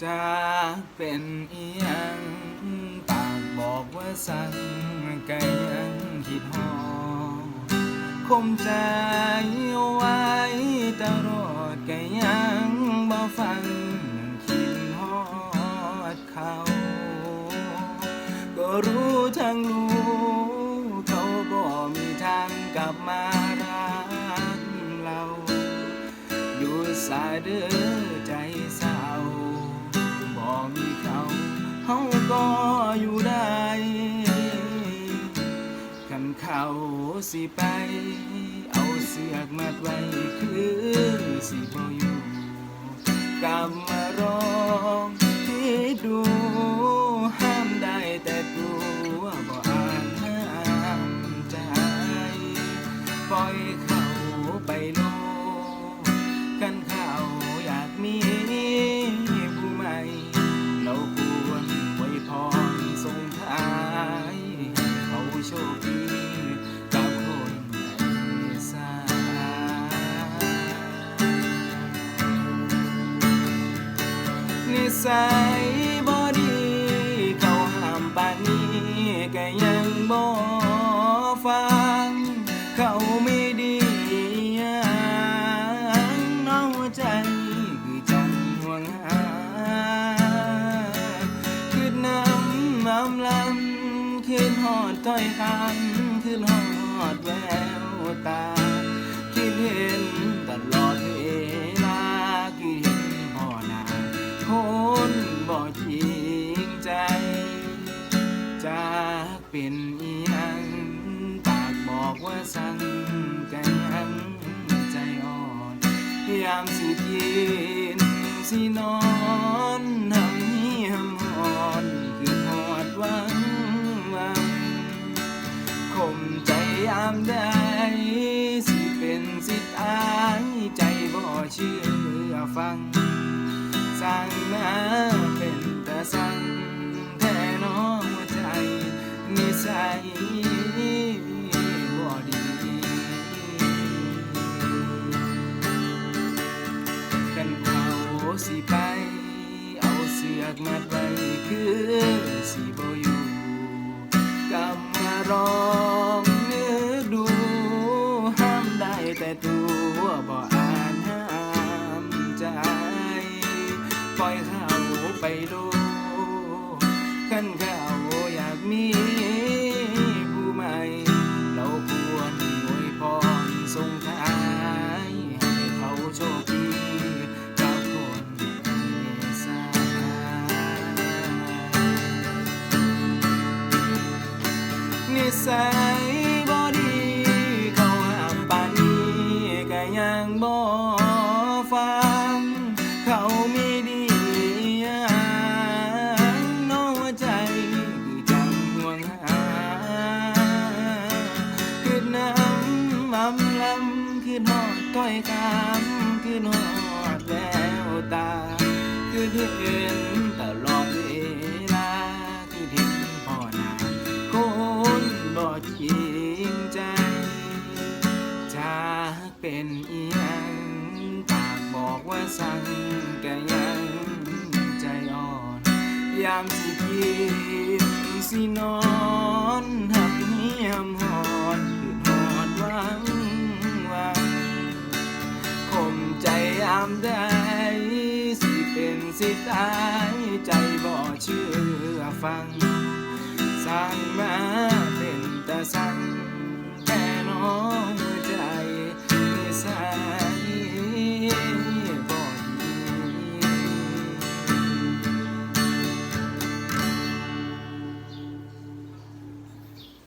จะเป็นอีหยังปากบอกว่าสั่งก็ยังคิดหอดคมใจเอาไว้ตลอดก็ยังบ่ฟังคิดหอดเขา ก็รู้ทั้งรู้ เขาบ่มีทางกลับมารักเรา อยู่สายเด้อ เฮาก็อยู่ได้คันเขาสิไป เอาเสือกมาไว้คือสิบ่อยู่กำ นิสัยบ่ดีเขาห้ามปานนี้ก็ยังบ่ฟัง เขาไม่ดีย่างน้องหัวใจคือจังห่วงหาคืนน้ำน้ำลำคืนหอดถ้อยคำ บ่จริงใจ จากเป็นอีหยัง ปากบอกว่าสั่งกันยังใจอ่อนยามสิกินสินอนทำเหียมหอนคือหอดวังวังคมใจยามใดสิเป็นสิตายใจบ่เชื่อฟัง บ่ดีกันเขาสิไป เอาเสือกมัดไว้คือสิบ่อยู่กำมาร้องนึกดูห้ามได้แต่ตัวบ่อาจห้ามใจ ปล่อยเขาไปโลดขันเขาอยากมี คืนหอดถ้อยคำคืนหอดแววตา คือเห็นตลอดเวลาคือเห็นพ่อหนาคนบ่จริงใจจากเป็นอียงปากบอกว่าสั่งก็ยังใจอ่อนยามสิกินามไดสิเป็นสิตายใจบ่เชื่อฟังสร้างมา